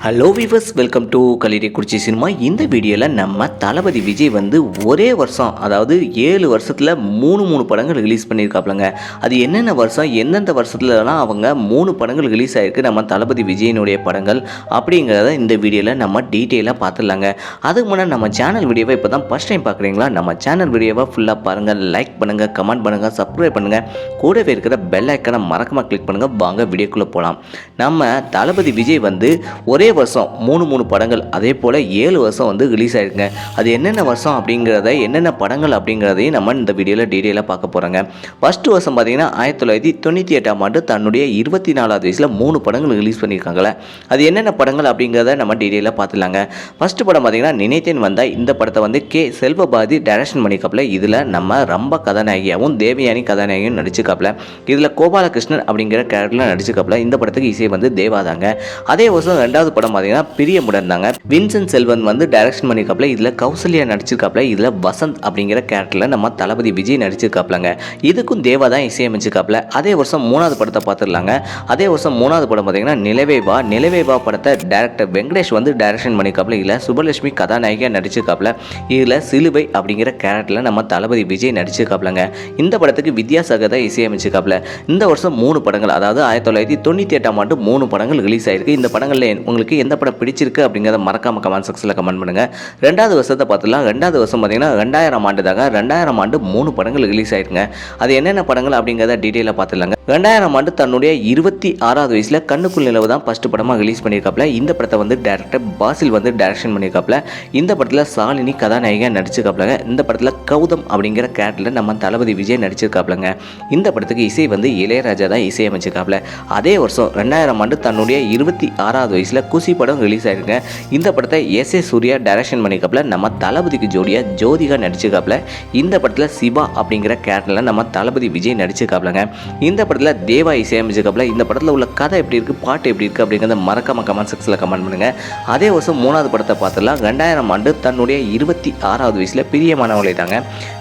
Hello viewers welcome to Kaliri Kurichi cinema இந்த வீடியோவில் நம்ம தளபதி விஜய் வந்து ஒரே வருஷம் அதாவது ஏழு வருஷத்தில் மூணு மூணு படங்கள் ரிலீஸ் பண்ணியிருக்காப்லங்க அது என்னென்ன வருஷம் எந்தெந்த வருஷத்துலலாம் அவங்க மூணு படங்கள் ரிலீஸ் ஆகிருக்கு நம்ம தளபதி விஜயனுடைய படங்கள் அப்படிங்கிறத இந்த வீடியோவில் நம்ம டீட்டெயிலாக பார்த்துடலாங்க அதுக்கு முன்னாடி நம்ம சேனல் வீடியோவை இப்போ தான் ஃபஸ்ட் டைம் பார்க்குறீங்களா நம்ம சேனல் வீடியோவை ஃபுல்லாக பாருங்கள் லைக் பண்ணுங்கள் கமெண்ட் பண்ணுங்கள் சப்ஸ்கிரைப் பண்ணுங்கள் கூடவே இருக்கிற பெல் ஐக்கனை மறக்காமல் கிளிக் பண்ணுங்கள் வாங்க வீடியோக்குள்ளே போகலாம் நம்ம தளபதி விஜய் வந்து ஒரே வருஷம் மூணு மூணு படங்கள். அதே போல் ஏழு வருஷம் வந்து ரிலீஸ் ஆயிருக்குங்க. அது என்னென்ன வருஷம் அப்படிங்கிறத என்னென்ன படங்கள் அப்படிங்கிறதையும் நம்ம இந்த வீடியோவில் டீட்டெயிலாக பார்க்க போகிறோங்க ஃபஸ்ட்டு வருஷம் பார்த்தீங்கன்னா ஆயிரத்தி தொள்ளாயிரத்தி தொண்ணூற்றி எட்டாம் ஆண்டு தன்னுடைய இருபத்தி நாலாவது வயசில் மூணு படங்கள் ரிலீஸ் பண்ணியிருக்காங்களே அது என்னென்ன படங்கள் அப்படிங்கிறத நம்ம டீட்டெயிலாக பார்த்துலாங்க ஃபஸ்ட்டு படம் பார்த்தீங்கன்னா நினைத்தேன் வந்தால் இந்த படத்தை வந்து கே. செல்வபாதி டைரக்ஷன் பண்ணிக்காப்புல இதில் நம்ம ரொம்ப கதாநாயகியாகவும் தேவயானி கதாநாயகியும் நடிச்சுக்காப்புல இதில் கோபாலகிருஷ்ணன் அப்படிங்கிற கேரக்டரில் நடிச்சுக்காப்புல இந்த படத்துக்கு இசை வந்து தேவாதாங்க அதே வருஷம் ரெண்டாவது படம் பார்த்தீங்கன்னா பிரிய இருந்தாங்க வின்சென்ட் செல்வன் வந்து டைரக்ஷன் பண்ணியிருக்காப்ல இதில் கௌசல்யா நடிச்சிருக்காப்புல இதில் வசந்த் அப்படிங்கிற கேரக்டரில் நம்ம தளபதி விஜய் நடிச்சிருக்காப்லங்க இதுக்கும் தேவா தான் இசையமைச்சிருக்காப்ல அதே வருஷம் மூணாவது படத்தை பார்த்துடலாங்க அதே வருஷம் மூணாவது படம் பார்த்தீங்கன்னா நிலவே வா நிலவே வா படத்தை டேரக்டர் வெங்கடேஷ் வந்து டைரக்ஷன் பண்ணியிருக்காப்புல இதில் சுபலட்சுமி கதாநாயகியாக நடிச்சிருக்காப்ல இதில் சிலுவை அப்படிங்கிற கேரக்டரில் நம்ம தளபதி விஜய் நடிச்சிருக்காப்லங்க இந்த படத்துக்கு வித்யாசாகர் தான் இசையமைச்சிருக்காப்ல இந்த வருஷம் மூணு படங்கள் அதாவது ஆயிரத்தி தொள்ளாயிரத்தி தொண்ணூற்றி எட்டாம் ஆண்டு மூணு படங்கள் ரிலீஸ் ஆயிருக்கு. இந்த படங்களில் உங்களுக்கு எந்த படம் பிடிச்சிருக்கு அப்படிங்கிறத மறக்காம கமெண்ட் செக்ஷனில் கமெண்ட் பண்ணுங்க. ரெண்டாவது வருஷத்தை பார்த்துலாம் ரெண்டாவது வருஷம் பார்த்தீங்கன்னா ரெண்டாயிரம் ஆண்டு தாங்க ரெண்டாயிரம் ஆண்டு மூணு படங்கள் ரிலீஸ் ஆயிருங்க அது என்னென்ன படங்கள் அப்படிங்கிறத டீட்டெயிலாக பார்த்துலாங்க ரெண்டாயிரம் ஆண்டு தன்னுடைய இருபத்தி ஆறாவது வயசில் கண்ணுக்குள் நிலவு தான் ஃபர்ஸ்ட் படமாக ரிலீஸ் பண்ணியிருக்காப்ல இந்த படத்தை வந்து டேரக்டர் பாசில் வந்து டேரக்ஷன் பண்ணியிருக்காப்ல இந்த படத்தில் சாலினி கதாநாயகியாக நடிச்சிருக்காப்லங்க இந்த படத்தில் கௌதம் அப்படிங்கிற கேரக்டரில் நம்ம தளபதி விஜய் நடிச்சிருக்காப்லங்க இந்த படத்துக்கு இசை வந்து இளையராஜா தான் இசையமைச்சிருக்காப்ல அதே வருஷம் ரெண்டாயிரம் ஆண்டு தன்னுடைய இருபத்தி ஆறாவது வயசில் குசி படம் ரிலீஸ் ஆயிருங்க இந்த படத்தை எஸ் ஏ சூர்யா டைரக்ஷன் பண்ணியிருக்காப்ல நம்ம தளபதிக்கு ஜோடியாக ஜோதிகா நடிச்சிருக்காப்ல இந்த படத்தில் சிவா அப்படிங்கிற கேரக்டரில் நம்ம தளபதி விஜய் நடிச்சிருக்காப்லங்க இந்த படத்தில் தேவா இசையமைச்சதுக்கப்புறம் இந்த படத்தில் உள்ள கதை எப்படி இருக்குது பாட்டு எப்படி இருக்குது அப்படிங்கிறத மறக்காம கமெண்ட் செக்ஷனில் கமெண்ட் பண்ணுங்கள் அதே வருஷம் மூணாவது படத்தை பார்த்துலாம் ரெண்டாயிரம் ஆண்டு தன்னுடைய இருபத்தி ஆறாவது வயசில் பிரியமானவளை தாங்க.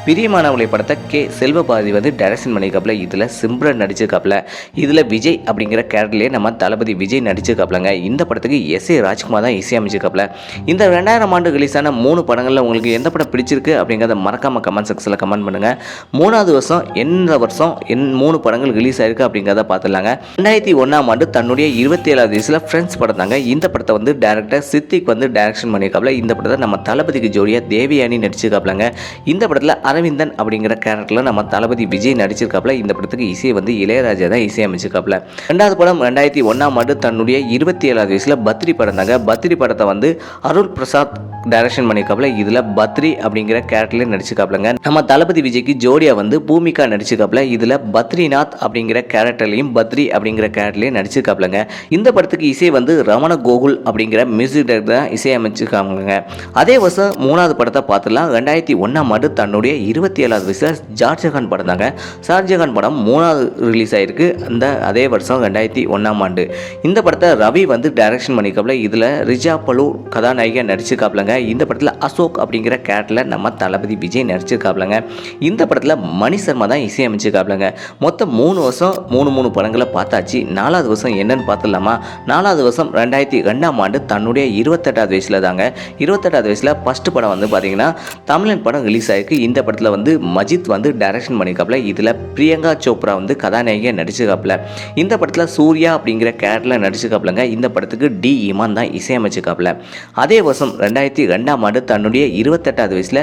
பிரியமானவளை படத்தை கே. செல்வபாரதி வந்து டைரக்ஷன் பண்ணியிருக்காப்ல இதில் சிம்ரன் நடிச்சிருக்காப்ல இதில் விஜய் அப்படிங்கிற கேரக்டர்லேயே நம்ம தளபதி விஜய் நடிச்சிருக்காப்லங்க இந்த படத்துக்கு எஸ் ஏ ராஜ்குமார் தான் இசையமைச்சிருக்காப்ல இந்த ரெண்டாயிரம் ஆண்டு ரிலீஸான மூணு படங்களில் உங்களுக்கு எந்த படம் பிடிச்சிருக்கு அப்படிங்கிறத மறக்காம கமெண்ட் செக்ஷனில் கமெண்ட் பண்ணுங்கள் மூணாவது வருஷம் எந்த வருஷம் என் மூணு படங்கள் ரிலீஸ் ஆயிருக்கு அப்படிங்கிறத பார்த்துலாங்க ரெண்டாயிரத்தி ஒன்றாம் ஆண்டு தன்னுடைய இருபத்தி ஏழாவது வயசில் ஃப்ரெண்ட்ஸ் படம் தாங்க இந்த படத்தை வந்து டேரக்டர் சித்திக் வந்து டேரக்ஷன் பண்ணியிருக்காப்ல இந்த படத்தை நம்ம தளபதிக்கு ஜோடியாக தேவியானி நடிச்சிருக்காப்லங்க இந்த படத்தில் அரவிந்தன் அப்படிங்கிற கேரக்டரில் நம்ம தளபதி விஜய் நடிச்சிருக்காப்ல இந்த படத்துக்கு இசை வந்து இளையராஜா தான் இசையமைச்சிருக்காப்ல ரெண்டாவது படம் ரெண்டாயிரத்தி ஒன்றாம் ஆண்டு தன்னுடைய இருபத்தி ஏழாவது வயசில் பத்ரி படம் தாங்க பத்ரி படத்தை வந்து அருள் பிரசாத் டைரக்ஷன் பண்ணியிருக்காப்ல இதில் பத்ரி அப்படிங்கிற கேரக்டர்லேயே நடிச்சிருக்காப்லங்க நம்ம தளபதி விஜய்க்கு ஜோடியா வந்து பூமிகா நடிச்சிருக்காப்ல இதில் பத்ரிநாத் அப்படிங்கிற கேரக்டர்லையும் பத்ரி அப்படிங்கிற கேரக்டர்லையும் நடிச்சிருக்காப்லங்க. இந்த படத்துக்கு இசை வந்து ரமண கோகுல் அப்படிங்கிற மியூசிக் டைரக்டர் தான் இசையமைச்சிருக்காங்க அதே வருஷம் மூணாவது படத்தை பார்த்துலாம் ரெண்டாயிரத்தி ஒன்றாம் ஆண்டு தன்னுடைய இருபத்தி ஏழாவது வயசில் ஜார்ஜகான் படம் தாங்க ஷார்ஜகான் படம் மூணாவது ரிலீஸ் ஆயிருக்கு. அந்த அதே வருஷம் ரெண்டாயிரத்தி ஒன்றாம் ஆண்டு. இந்த படத்தை ரவி வந்து டைரக்ஷன் பண்ணியிருக்காப்ல இதில் ரிஜா பலு கதாநாயகியாக நடிச்சிருக்காப்லங்க. இந்த படத்தில் அசோக் அப்படிங்கிற கேரக்டரில் நம்ம தளபதி விஜய் நடிச்சிருக்காப்லங்க. இந்த படத்தில் மணி சர்மா தான் இசையமைச்சிருக்காப்லங்க மொத்தம் மூணு வருஷம் மூணு மூணு படங்களை பார்த்தாச்சு. நாலாவது வருஷம் என்னன்னு பார்த்துடலாமா? நாலாவது வருஷம் ரெண்டாயிரத்தி ரெண்டாம் ஆண்டு தன்னுடைய இருபத்தெட்டாவது வயசில் தாங்க. இருபத்தெட்டாவது வயசில் ஃபஸ்ட்டு படம் வந்து பார்த்தீங்கன்னா தமிழன் படம் ரிலீஸ் ஆகிருக்கு இந்த படத்தில் வந்து மஜித் வந்து டைரக்ஷன் பண்ணியிருக்காப்ல இதில் பிரியங்கா சோப்ரா வந்து கதாநாயகியாக நடிச்சிருக்காப்ல இந்த படத்தில் சூர்யா அப்படிங்கிற கேரக்டரில் நடிச்சிருக்காப்லங்க இந்த படத்துக்கு டி இமான் தான் இசையமைச்சிருக்காப்ல அதே வருஷம் ரெண்டாயிரத்தி ரெண்டாம் ஆண்டு தன்னுடைய இருபத்தெட்டாவது வயசில்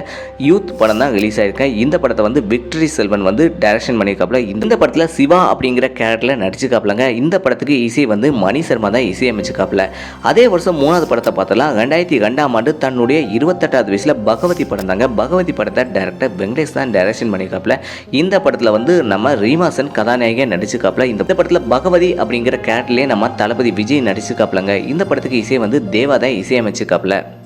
யூத் படம் தான் ரிலீஸ் ஆயிருக்கேன் இந்த படத்தை வந்து விக்டரி செல்வன் வந்து டைரக்ஷன் பண்ணியிருக்காப்ல இந்த படத்தில் சிவா அப்படிங்கிற கேரக்டரில் நடிச்சிருக்காப்லங்க. இந்த படத்துக்கு இசை வந்து மணி சர்மா தான் இசையமைச்சிருக்காப்ல. அதே வருஷம் மூணாவது படத்தை பார்த்தலாம். ரெண்டாயிரத்தி ரெண்டாம் ஆண்டு தன்னுடைய இருபத்தெட்டாவது வயசில் பகவதி படம் தாங்க. பகவதி படத்தை டைரக்டர் வெங்கடேஷ் தான் டைரக்ஷன் பண்ணியிருக்காப்ல இந்த படத்தில் வந்து நம்ம ரீமாசன் கதாநாயகியாக நடிச்சிருக்காப்ல. இந்த படத்தில் பகவதி அப்படிங்கிற கேரக்டர்லேயே நம்ம தளபதி விஜய் நடிச்சுக்காப்பிலங்க இந்த படத்துக்கு இசை வந்து தேவா தான்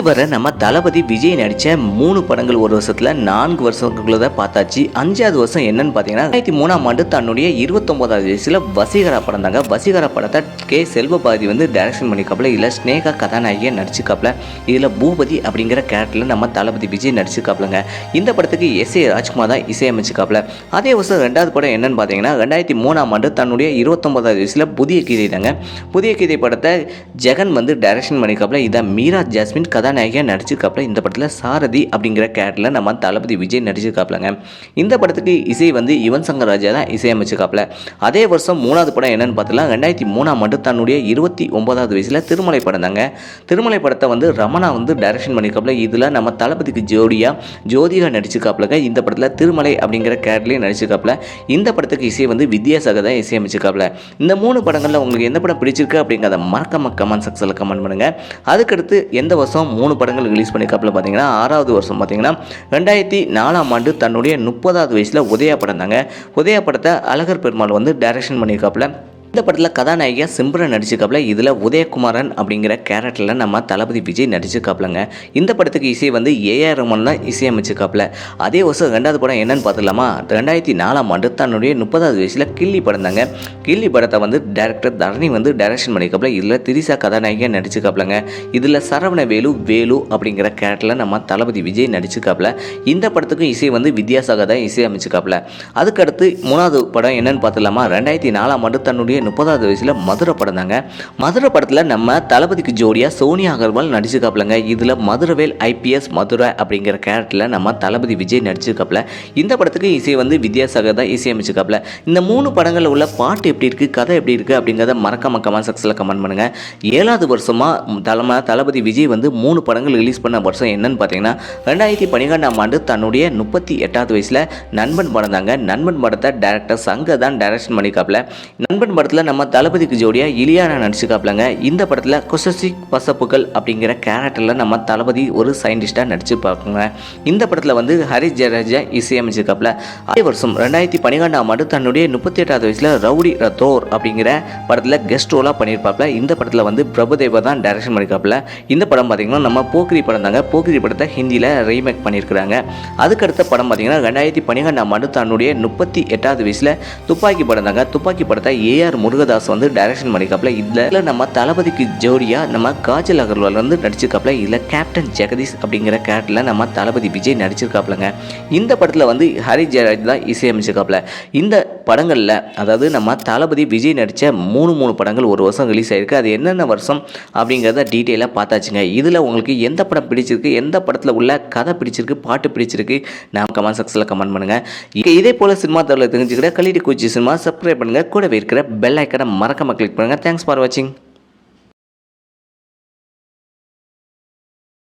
வர நம்ம தளபதி விஜய் நடித்த மூணு படங்கள் ஒரு வருஷத்தில் நான்கு வருஷங்களுக்குள்ள தான் பார்த்தாச்சு. அஞ்சாவது வருஷம் என்னன்னு பார்த்தீங்கன்னா ரெண்டாயிரத்தி மூணாம் ஆண்டு தன்னுடைய இருபத்தொம்போதாவது வயசில் வசீகரா படம் தாங்க. வசீகரா படத்தை கே. செல்வபாரதி வந்து டைரக்ஷன் பண்ணிக்காப்புல இல்லை ஸ்னேகா கதாநாயகியாக நடிச்சுக்காப்புல இதில் பூபதி அப்படிங்கிற கேரக்டரில் நம்ம தளபதி விஜய் நடிச்சுக்காப்புலங்க இந்த படத்துக்கு எஸ் ஏ ராஜ்குமார் தான் இசையமைச்சுக்காப்புல அதே வருஷம் ரெண்டாவது படம் என்னன்னு பார்த்தீங்கன்னா ரெண்டாயிரத்தி மூணாம் ஆண்டு தன்னுடைய இருபத்தொம்போதாவது வயசில் புதிய கீதை தாங்க. புதிய கீதை படத்தை ஜெகன் வந்து டைரக்ஷன் பண்ணிக்காப்புல இதை மீரா ஜாஸ்மின் கதாநாயகியாக நடிச்சிருக்காப்புல இந்த படத்தில் சாரதி அப்படிங்கிற கேரக்டரில் நம்ம தளபதி விஜய் நடிச்சிருக்காப்புலங்க. இந்த படத்துக்கு இசை வந்து யுவன் சங்கர் ராஜா தான் இசையமைச்சிருக்காப்புல. அதே வருஷம் மூணாவது படம் என்னன்னு பார்த்தலாம் ரெண்டாயிரத்தி மூணாம் ஆண்டு தன்னுடைய இருபத்தி ஒன்பதாவது வயசில் திருமலை படம் தாங்க. திருமலை படத்தை வந்து ரமணா வந்து டைரக்ஷன் பண்ணியிருக்காப்புல இதில் நம்ம தளபதிக்கு ஜோடியாக ஜோதிகா நடிச்சிருக்காப்புலங்க. இந்த படத்தில் திருமலை அப்படிங்கிற கேரக்டர்லேயும் நடிச்சிருக்காப்புல. இந்த படத்துக்கு இசை வந்து வித்யாசாகர் தான் இசையமைச்சிருக்காப்புல. இந்த மூணு படங்களில் உங்களுக்கு எந்த படம் பிடிச்சிருக்கு அப்படிங்கிறத மறக்காம கமெண்ட் செக்ஷனில் கமெண்ட் பண்ணுங்கள் அதுக்கடுத்து எந்த வருஷம் மூணு படங்கள் ரிலீஸ் பண்ணியிருக்காப்புல பார்த்தீங்கன்னா ஆறாவது வருஷம் பார்த்தீங்கன்னா ரெண்டாயிரத்தி நாலாம் ஆண்டு தன்னுடைய முப்பதாவது வயசில் உதயா படம் தாங்க. உதயா படத்தை அழகர் பெருமாள் வந்து டைரக்ஷன் பண்ணியிருக்காப்புல. இந்த படத்தில் கதாநாயகியாக சிம்ரன் நடிச்சிருக்காப்ல. இதில் உதயகுமாரன் அப்படிங்கிற கேரக்டரில் நம்ம தளபதி விஜய் நடிச்சிருக்காப்லங்க. இந்த படத்துக்கு இசை வந்து ஏஆர் ரமன் தான் இசையமைச்சிருக்காப்புல அதே வருஷம் ரெண்டாவது படம் என்னன்னு பார்த்துலாமா ரெண்டாயிரத்தி நாலாம் ஆண்டு தன்னுடைய முப்பதாவது வயசில் கில்லி படம் தாங்க. கில்லி படத்தை வந்து டேரக்டர் தரணி வந்து டைரக்ஷன் பண்ணியிருக்காப்ல இதில் திரிசா கதாநாயகியாக நடிச்சிருக்காப்லங்க. இதில் சரவண வேலு வேலு அப்படிங்கிற கேரக்டரில் நம்ம தளபதி விஜய் நடிச்சிருக்காப்ல. இந்த படத்துக்கும் இசை வந்து வித்யாசாகர் தான் இசையமைச்சிருக்காப்புல அதுக்கடுத்து மூணாவது படம் என்னன்னு பார்த்துலாமா ரெண்டாயிரத்தி நாலாம் ஆண்டு தன்னுடைய முப்பதாவது வயசில் மதுரை படம் தாங்க. மதுரை படத்தில் நம்ம தளபதிக்கு ஜோடியாக சோனியா அகர்வால் நடிச்சிருக்காப்புலங்க. இதில் மதுரவேல் ஐபிஎஸ் மதுரை அப்படிங்கிற கேரக்டரில் நம்ம தளபதி விஜய் நடிச்சிருக்காப்புல. இந்த படத்துக்கு இசை வந்து வித்யாசாகர் தான் இசையமைச்சிருக்காப்புல. இந்த மூணு படங்களில் உள்ள பாட்டு எப்படி இருக்குது கதை எப்படி இருக்குது அப்படிங்கிறத மறக்காம கமெண்ட் செக்ஸில் கமெண்ட் பண்ணுங்கள் ஏழாவது வருஷமாக தலைமை தளபதி விஜய் வந்து மூணு படங்கள் ரிலீஸ் பண்ண வருஷம் என்னன்னு பார்த்தீங்கன்னா ரெண்டாயிரத்தி பன்னிரெண்டாம் ஆண்டு தன்னுடைய முப்பத்தி எட்டாவது வயசில் நண்பன் படம் தாங்க. நண்பன் படத்தை டேரக்டர் சங்கர் தான் டைரக்ஷன் பண்ணிக்காப்புல நண்பன் படத்தில் நம்ம தளபதிக்கு ஜோடியாக இலியானா நடிச்சுக்காப்புலங்க இந்த படத்தில் கொசசி பசப்புகள் அப்படிங்கிற கேரக்டரில் நம்ம தளபதி ஒரு சயின்டிஸ்டாக நடிச்சிருப்பாங்க இந்த படத்தில் வந்து ஹரி ஜெயராஜா இசையமைச்சிருக்காப்புல அதே வருஷம் ரெண்டாயிரத்தி பன்னிரெண்டாம் ஆண்டு தன்னுடைய முப்பத்தி எட்டாவது வயசில் ரவுடி ரத்தோர் அப்படிங்கிற படத்தில் கெஸ்ட் ரோலாக பண்ணியிருப்பாப்ல இந்த படத்தில் வந்து பிரபுதேவா தான் டைரக்ஷன் பண்ணியிருக்காப்புல இந்த படம் பார்த்தீங்கன்னா நம்ம போக்கிரி படம் தாங்க. போக்கிரி படத்தை ஹிந்தியில் ரீமேக் பண்ணியிருக்கிறாங்க அதுக்கடுத்த படம் பார்த்தீங்கன்னா ரெண்டாயிரத்தி பன்னிரெண்டாம் ஆண்டு தன்னுடைய முப்பத்தி எட்டாவது வயசில் துப்பாக்கி படம் தாங்க. துப்பாக்கி படத்தை ஏஆர் முருகதாஸ் வந்து டைரக்ஷன் பண்ணியிருக்காப்புல இதில் நம்ம தளபதிக்கு ஜோடியாக நம்ம காஜல் அகர்வால் வந்து நடிச்சிருக்காப்புல இதில் கேப்டன் ஜெகதீஷ் அப்படிங்கிற கேரக்டரில் நம்ம தளபதி விஜய் நடிச்சிருக்காப்புலங்க. இந்த படத்தில் வந்து ஹரி ஜெயராஜ் தான் இசையமைச்சிருக்காப்புல. இந்த படங்களில் அதாவது நம்ம தளபதி விஜய் நடித்த மூணு மூணு படங்கள் ஒரு வருஷம் ரிலீஸ் ஆயிருக்கு. அது என்னென்ன வருஷம் அப்படிங்கிறத டீட்டெயிலாக பார்த்தாச்சுங்க. இதில் உங்களுக்கு எந்த படம் பிடிச்சிருக்கு எந்த படத்தில் உள்ள கதை பிடிச்சிருக்கு பாட்டு பிடிச்சிருக்கு நான் கமெண்ட் செக்ஷனில் கமெண்ட் பண்ணுங்கள் இதே போல் சினிமா தகவலை தெரிஞ்சுக்கிற கலிடி குச்சி சினிமா சப்ஸ்கிரைப் பண்ணுங்கள் கூடவே இருக்கிற பெல் ஐக்கனை மறக்காமல் கிளிக் பண்ணுங்கள் தேங்க்ஸ் ஃபார் வாட்சிங்